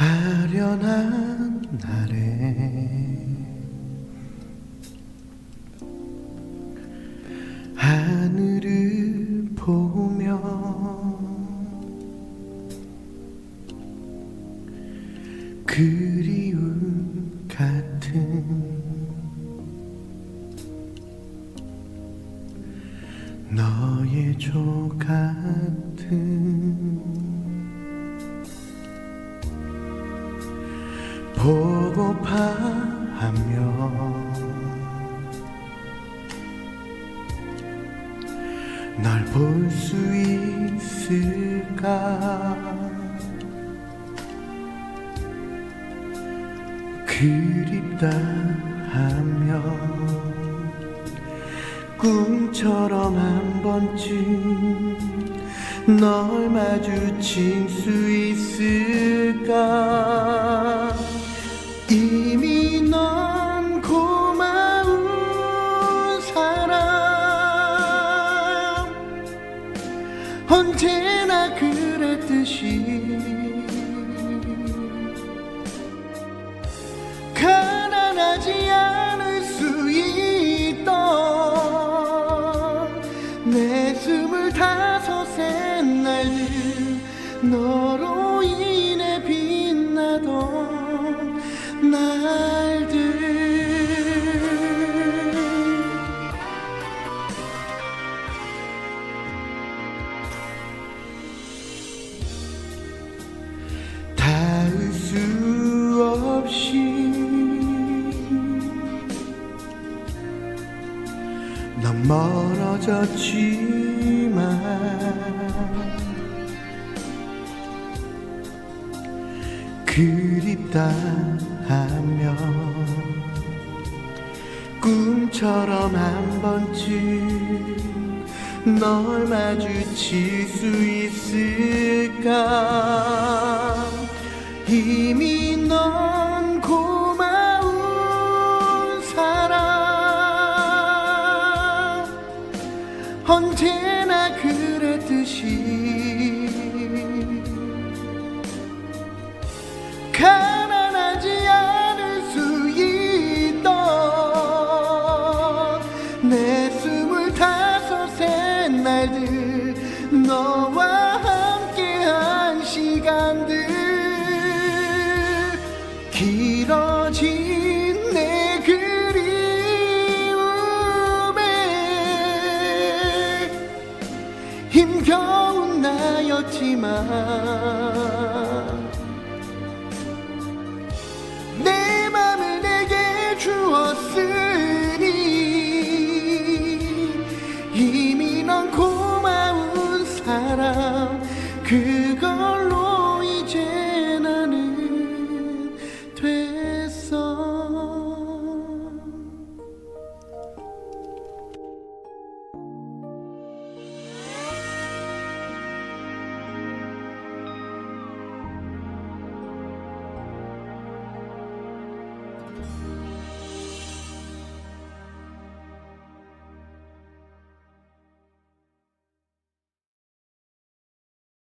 아련한 날에 하늘을 보 그리움 같은 너의 조 같은 보고파하며 널 볼 수 있을까 그립다 하며 꿈처럼 한 번쯤 널 마주칠 수 있을까? 이미 넌 고마운 사람. 언제나 그랬듯이 너로 인해 빛나던 날들. 닿을 수 없이 넌 멀어졌지만 그립다 하며 꿈처럼 한 번쯤 널 마주칠 수 있을까? 이미 넌 고마운 사람. 언제 嗯